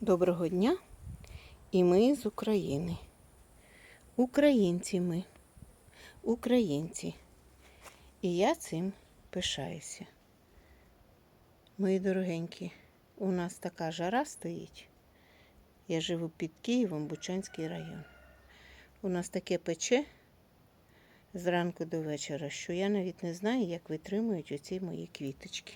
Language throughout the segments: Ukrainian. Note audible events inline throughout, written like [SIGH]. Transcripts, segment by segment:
Доброго дня! І ми з України. Українці ми. Українці. І я цим пишаюся. Мої дорогенькі, у нас така жара стоїть. Я живу під Києвом, Бучанський район. У нас таке пече зранку до вечора, що я навіть не знаю, як витримують оці мої квіточки.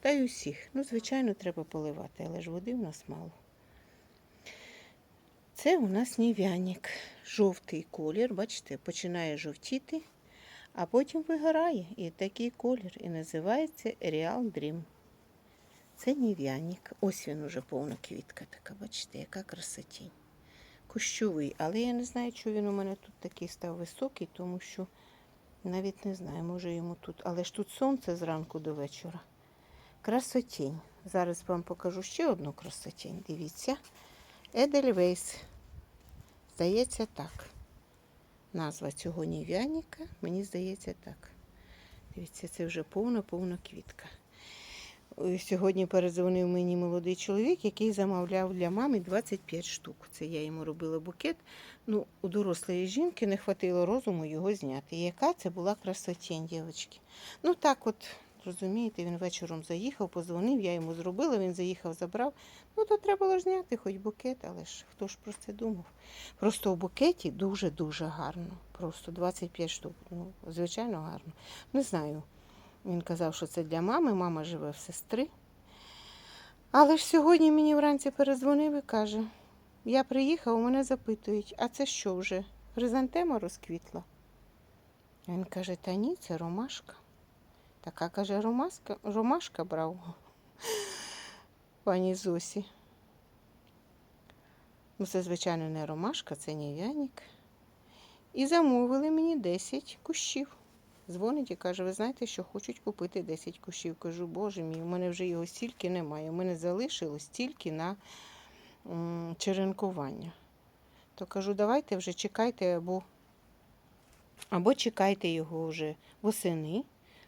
Та й усіх. Ну, звичайно, треба поливати, але ж води в нас мало. Це у нас нів'яник. Жовтий колір, бачите, починає жовтіти, а потім вигорає. І такий колір. І називається Real Dream. Це нів'яник. Ось він уже повна квітка така, бачите, яка красотінь. Кущовий, але я не знаю, чого він у мене тут такий став високий, тому що навіть не знаю, може йому тут. Але ж тут сонце зранку до вечора. Красотінь. Зараз вам покажу ще одну красотінь. Дивіться. Едельвейс. Здається, так. Назва цього нів'яніка, мені здається, так. Дивіться, це вже повна-повна квітка. Сьогодні перезвонив мені молодий чоловік, який замовляв для мами 25 штук. Це я йому робила букет. Ну, у дорослої жінки не хватило розуму його зняти. Яка це була красотень, дівчатки. Ну так от, розумієте, він вечором заїхав, позвонив, я йому зробила, він заїхав, забрав. Ну, то треба було зняти хоч букет, але ж хто ж про це думав? Просто у букеті дуже-дуже гарно. Просто 25 штук. Ну, звичайно, гарно. Не знаю. Він казав, що це для мами, мама живе в сестри. Але ж сьогодні мені вранці перезвонив і каже: я приїхав, мене запитують, а це що вже? Хризантема розквітла? Він каже, та ні, це ромашка. Така каже, ромашка, ромашка брав [LAUGHS] пані Зосі. Ну, це, звичайно, не ромашка, це нів'яник. І замовили мені 10 кущів. Дзвонить і каже, ви знаєте, що хочуть купити 10 кущів. Кажу, боже мій, у мене вже його стільки немає. У мене залишилось тільки на черенкування. То кажу, давайте вже чекайте або, або чекайте його вже восени,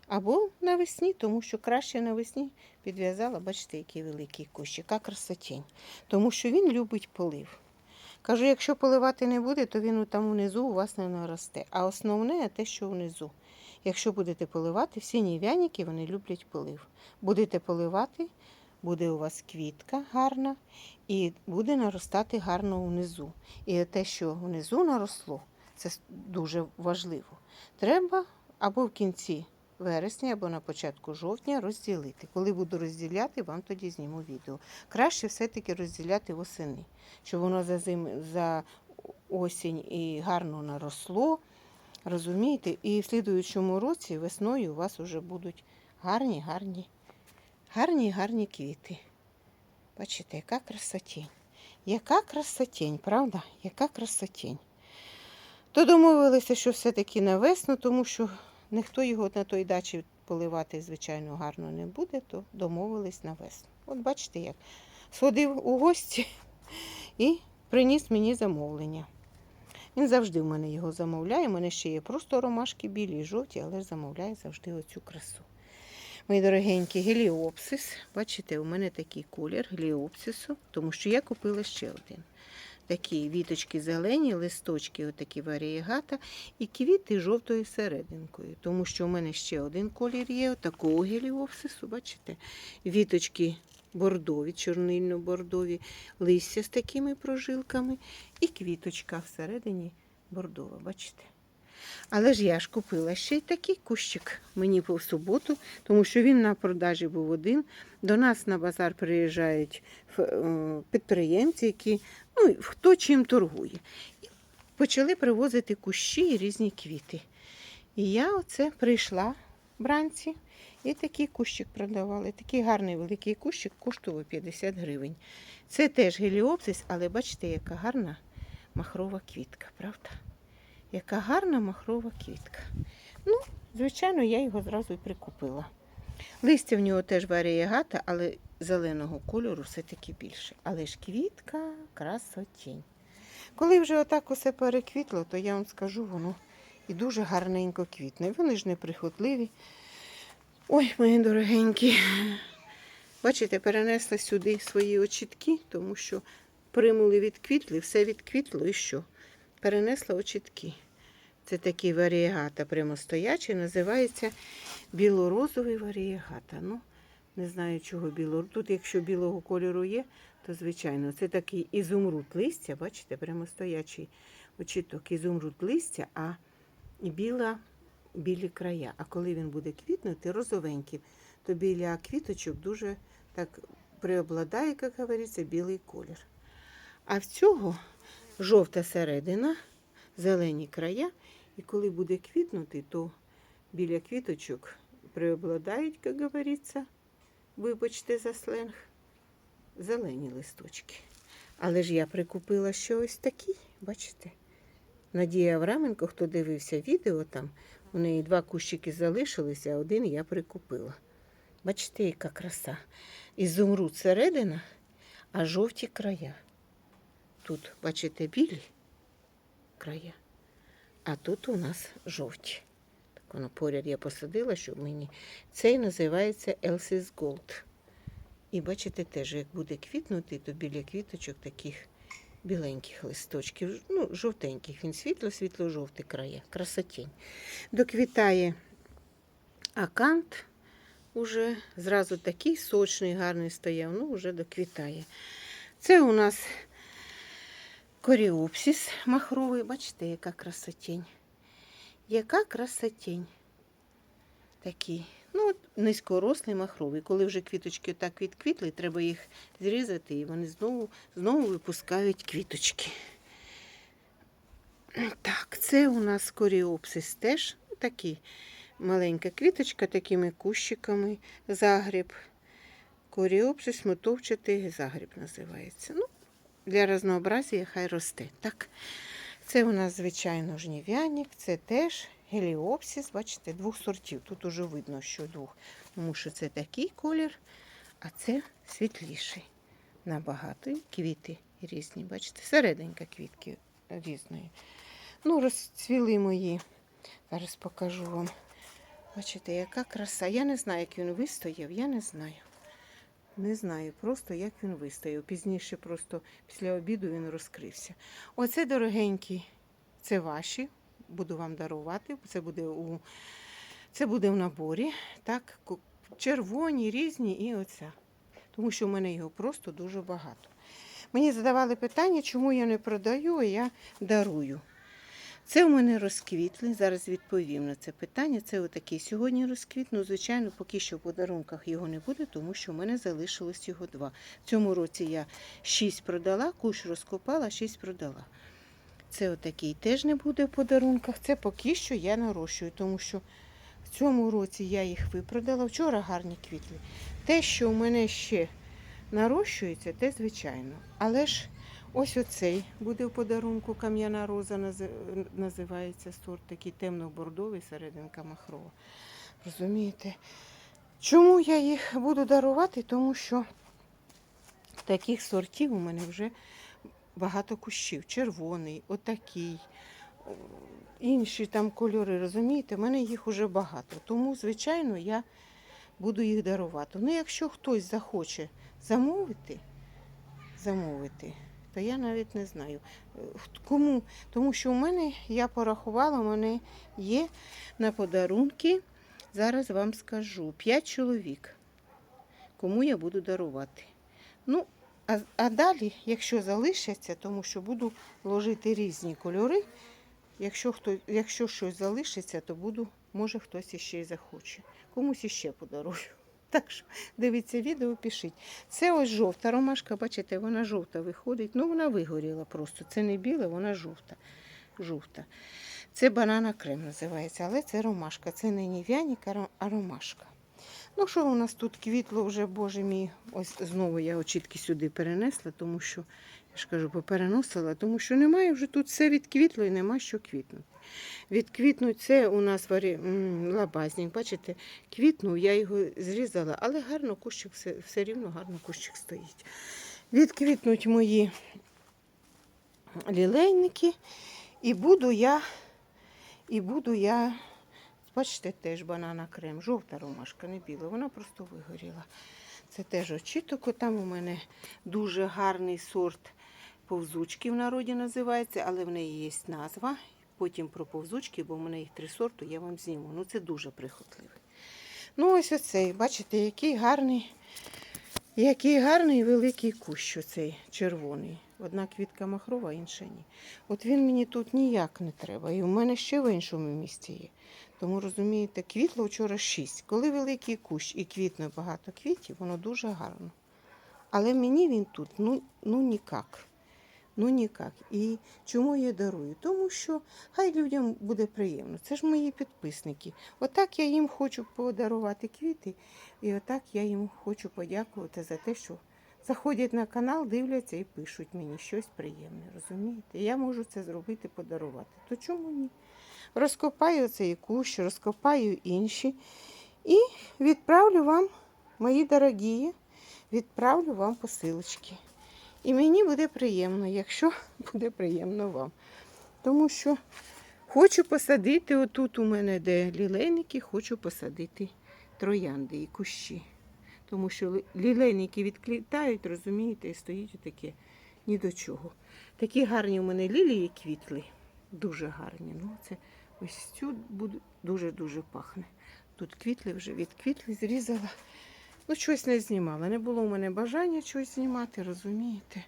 або навесні, тому що краще навесні підв'язала, бачите, який великий кущ, яка красотень. Тому що він любить полив. Кажу, якщо поливати не буде, то він там внизу у вас не наросте. А основне те, що внизу. Якщо будете поливати, всі нів'яники вони люблять полив. Будете поливати, буде у вас квітка гарна і буде наростати гарно внизу. І те, що внизу наросло, це дуже важливо. Треба або в кінці вересня, або на початку жовтня розділити. Коли буду розділяти, вам тоді зніму відео. Краще все-таки розділяти восени, щоб воно за, зим... за осінь і гарно наросло. Розумієте? І в слідуючому році весною у вас вже будуть гарні, гарні, гарні, гарні квіти. Бачите, яка красотень. Яка красотень, правда? Яка красотень. То домовилися, що все-таки на весну, тому що ніхто його на той дачі поливати, звичайно, гарно не буде, то домовились на весну. От бачите, як сходив у гості і приніс мені замовлення. Він завжди в мене його замовляє. У мене ще є просто ромашки білі і жовті, але замовляє завжди оцю красу. Мої дорогенькі, геліопсис. Бачите, у мене такий колір геліопсису, тому що я купила ще один. Такі віточки зелені, листочки, отакі варієгата, і квіти жовтою серединкою. Тому що у мене ще один колір є, такого геліопсису, бачите? Віточки бордові, чорнильно-бордові, листя з такими прожилками і квіточка всередині бордова, бачите? Але ж я ж купила ще й такий кущик мені по суботу, тому що він на продажі був один. До нас на базар приїжджають е, підприємці, які ну, хто чим торгує. Почали привозити кущі і різні квіти. І я оце прийшла вранці і такий кущик продавали. Такий гарний великий кущик коштував 50 гривень. Це теж геліопсис, але бачите, яка гарна махрова квітка, правда? Яка гарна махрова квітка. Ну, звичайно, я його зразу і прикупила. Листя в нього теж варієгата, але зеленого кольору все-таки більше. Але ж квітка красотінь. Коли вже отак усе переквітло, то я вам скажу, воно і дуже гарненько квітне. Вони ж неприхотливі. Ой, мої дорогенькі. Бачите, перенесла сюди свої очітки, тому що примули відквітли, все відквітло і що? Перенесла очітки. Це такий варієгата прямостоячий, називається білорозовий варієгата. Ну, не знаю, чого біло. Тут, якщо білого кольору є, то звичайно, це такий ізумруд листя, бачите, прямостоячий очіток, ізумруд листя, а біла, білі края. А коли він буде квітнути, розовенький, то біля квіточок дуже так преобладає, як говориться, білий колір. А в цього жовта середина, зелені края, і коли буде квітнути, то біля квіточок преобладають, як говориться, вибачте за сленг, зелені листочки. Але ж я прикупила ще ось такі, бачите? Надія Авраменко, хто дивився відео там, у неї два кущики залишилися, а один я прикупила. Бачите, яка краса. Ізумруд середина, а жовті края. Тут, бачите, білі края, а тут у нас жовті. Воно поряд я посадила, щоб мені. Цей називається Elsie's Gold. І бачите, теж, як буде квітнути, то біля квіточок таких біленьких листочків, ну, жовтеньких. Він світло-світло-жовтий края, красотінь. Доквітає акант, уже зразу такий сочний, гарний стояв, ну, вже доквітає. Це у нас коріопсис махровий, бачите, яка красотінь. Яка красотінь. Такий. Ну, низькорослий махровий. Коли вже квіточки так відквітли, треба їх зрізати, і вони знову, знову випускають квіточки. Так, це у нас коріопсис теж ну, такий маленька квіточка, такими кущиками, загріб. Коріопсис мотовчатий загріб називається. Ну, для разнообразія хай росте. Так, це у нас, звичайно, жнів'яник, це теж геліопсис, бачите, двох сортів. Тут уже видно, що двох. Тому що це такий колір, а це світліший. Набагато квіти різні. Бачите, серединка квітки різної. Ну, розцвіли мої. Зараз покажу вам. Бачите, яка краса. Я не знаю, як він вистояв, я не знаю. Не знаю просто, як він вистояв. Пізніше просто після обіду він розкрився. Оце, дорогенькі, це ваші. Буду вам дарувати. Це буде у це буде в наборі. Так, червоні, різні і оця. Тому що в мене його просто дуже багато. Мені задавали питання, чому я не продаю, а я дарую. Це у мене розквітли. Зараз відповім на це питання. Це отакий сьогодні розквіт. Ну, звичайно, поки що в подарунках його не буде, тому що в мене залишилось його два. В цьому році я шість продала, куш розкопала, шість продала. Це отакий теж не буде в подарунках. Це поки що я нарощую, тому що в цьому році я їх випродала. Вчора гарні квітлі. Те, що у мене ще нарощується, те звичайно. Але ж ось оцей буде в подарунку кам'яна роза називається сорт, такий темно-бордовий, серединка махрова. Розумієте? Чому я їх буду дарувати? Тому що таких сортів у мене вже багато кущів. Червоний, отакий, інші там кольори, розумієте, в мене їх уже багато. Тому, звичайно, я буду їх дарувати. Ну, якщо хтось захоче замовити, замовити, то я навіть не знаю. е, Кому? Тому що у мене, я порахувала, у мене є на подарунки, зараз вам скажу, 5 чоловік, кому я буду дарувати. Ну, а, а далі, якщо залишаться, тому що буду ложити різні кольори. Якщо, хто, якщо щось залишиться, то буду, може хтось іще й захоче. Комусь іще подарую. Так що дивіться відео, пишіть. Це ось жовта ромашка, бачите, вона жовта виходить. Ну, вона вигоріла просто. Це не біла, вона жовта. жовта. Це банана крем називається, але це ромашка. Це не нів'яник, а а ромашка. Ну, що у нас тут квітло вже, боже мій, ось знову я очітки сюди перенесла, тому що, я ж кажу, попереносила, тому що немає вже тут все відквітло і нема що квітнути. Відквітнуть це у нас варі... лабазник, бачите, квітнув, я його зрізала, але гарно кущик, все, все рівно гарно кущик стоїть. Відквітнуть мої лілейники, і буду я, і буду я Бачите, теж банана крем, жовта ромашка, не біла, вона просто вигоріла. Це теж очіток. Там у мене дуже гарний сорт повзучки в народі називається, але в неї є назва. Потім про повзучки, бо в мене їх три сорту, я вам зніму. Ну це дуже прихотливий. Ну, ось оцей, бачите, який гарний, який гарний великий кущ оцей червоний. Одна квітка махрова, інша ні. От він мені тут ніяк не треба. І в мене ще в іншому місці є. Тому розумієте, квітло вчора 6. Коли великий кущ і квітне багато квітів, воно дуже гарно. Але мені він тут ну, ну ніяк. Ну ніяк. І чому я дарую? Тому що хай людям буде приємно. Це ж мої підписники. Отак я їм хочу подарувати квіти, і отак я їм хочу подякувати за те, що заходять на канал, дивляться і пишуть мені щось приємне. Розумієте? Я можу це зробити, подарувати. То чому ні? Розкопаю цей кущ, розкопаю інші і відправлю вам, мої дорогі, відправлю вам посилочки. І мені буде приємно, якщо [LAUGHS] буде приємно вам. Тому що хочу посадити, отут у мене, де лілейники, хочу посадити троянди і кущі. Тому що лілейники відквітають, розумієте, і стоїть таке ні до чого. Такі гарні у мене лілії квітли, дуже гарні. Ну, це ось цю дуже-дуже пахне. Тут квітли вже відквітли, зрізала. Ну, щось не знімала. Не було у мене бажання щось знімати, розумієте?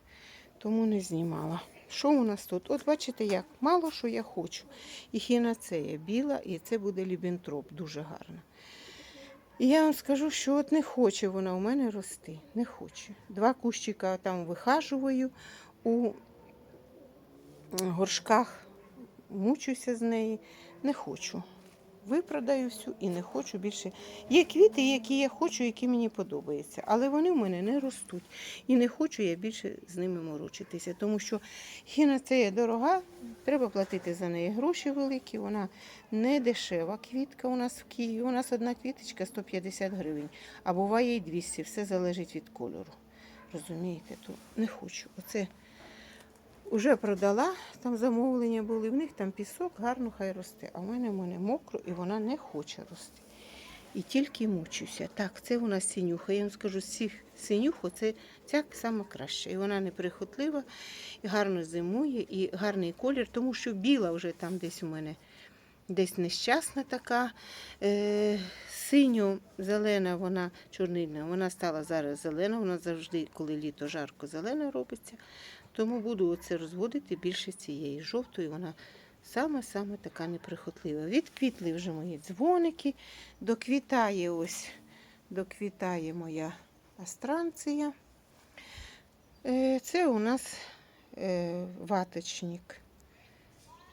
Тому не знімала. Що у нас тут? От бачите, як мало що я хочу. І хінацея біла, і це буде лібентроп, дуже гарно. І я вам скажу, що от не хоче вона у мене рости. Не хоче. Два кущика там вихажую у горшках, мучуся з неї. Не хочу. Випродаю всю і не хочу більше. Є квіти, які я хочу, які мені подобаються, але вони в мене не ростуть. І не хочу я більше з ними морочитися, тому що хінацея дорога, треба платити за неї гроші великі, вона не дешева квітка у нас в Києві. У нас одна квіточка 150 гривень, а буває і 200, все залежить від кольору. Розумієте, то не хочу. Оце Уже продала, там замовлення були, в них там пісок, гарно хай росте. А в мене в мене мокро і вона не хоче рости. І тільки мучуся. Так, це нас синюха. Я вам скажу, з всіх синюх, оце ця сама краща. І вона неприхотлива, і гарно зимує, і гарний колір, тому що біла вже там десь у мене десь нещасна така. Е, синьо-зелена, вона чорнильна, вона стала зараз зелена, вона завжди, коли літо жарко, зелена робиться. Тому буду оце розводити більше цієї жовтої. Вона саме-саме така неприхотлива. Відквітли вже мої дзвоники, доквітає ось, доквітає моя астранція. Е, Це у нас е, ваточник.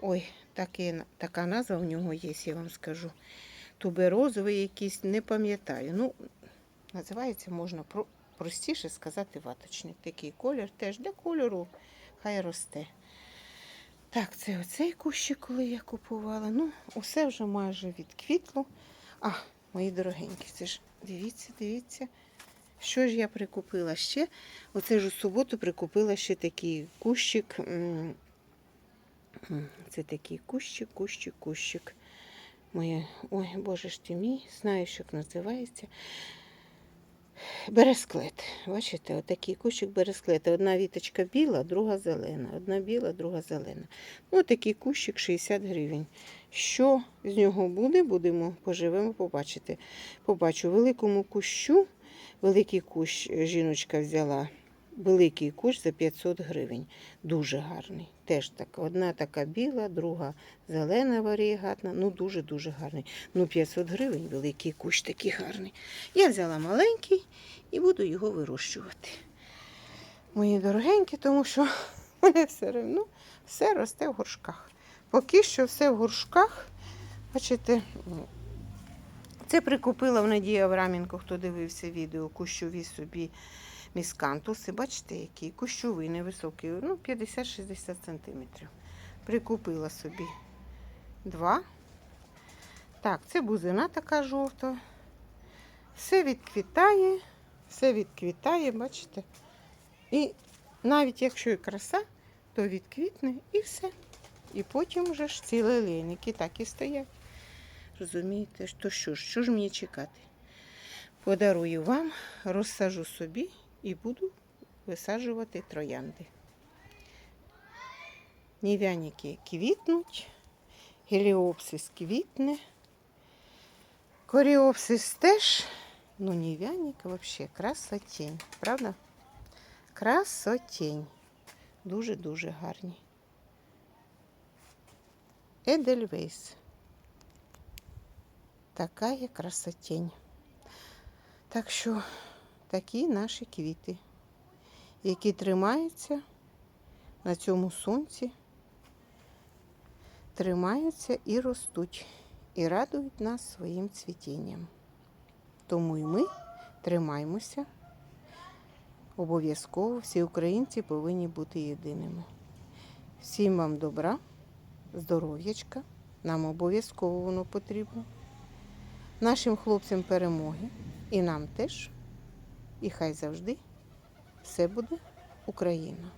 Ой, таке, така назва у нього є, я вам скажу. Туберозовий якийсь, не пам'ятаю. Ну, називається можна про, простіше сказати ваточник. Такий колір теж для кольору хай росте. Так, це оцей кущик, коли я купувала. Ну, усе вже майже відквітло. А, мої дорогенькі, це ж дивіться, дивіться. Що ж я прикупила ще? Оце ж у суботу прикупила ще такий кущик. Це такий кущик, кущик, кущик. Моє, ой, боже ж ти мій, знаю, що називається. Бересклет. Бачите, отакий кущик бересклета. Одна віточка біла, друга зелена. Одна біла, друга зелена. Ну, такий кущик 60 гривень. Що з нього буде, будемо поживемо, побачити. Побачу великому кущу, великий кущ е, жіночка взяла. Великий кущ за 500 гривень. Дуже гарний. Теж така. Одна така біла, друга зелена варієгатна. Ну, дуже-дуже гарний. Ну, 500 гривень, великий кущ такий гарний. Я взяла маленький і буду його вирощувати. Мої дорогенькі, тому що [LAUGHS] мене все одно все росте в горшках. Поки що все в горшках. Бачите, це прикупила в Надії Авраменко, хто дивився відео, кущові собі міскантуси. Бачите, який кущовий, невисокий, ну 50-60 сантиметрів. Прикупила собі два. Так, це бузина така жовта. Все відквітає, все відквітає, бачите. І навіть якщо і краса, то відквітне і все. І потім вже ж ці лилейники так і стоять. Розумієте, то що ж, що ж мені чекати? Подарую вам, розсажу собі і буду висаджувати троянди. Нів'яніки квітнуть, геліопсис квітне, коріопсис теж, ну нів'яник взагалі красотень, правда? Красотень. Дуже-дуже гарні. Едельвейс. Такая красотень. Так що такі наші квіти, які тримаються на цьому сонці, тримаються і ростуть, і радують нас своїм цвітінням. Тому і ми тримаємося. Обов'язково всі українці повинні бути єдиними. Всім вам добра, здоров'ячка. Нам обов'язково воно потрібно. Нашим хлопцям перемоги і нам теж. І хай завжди все буде Україна.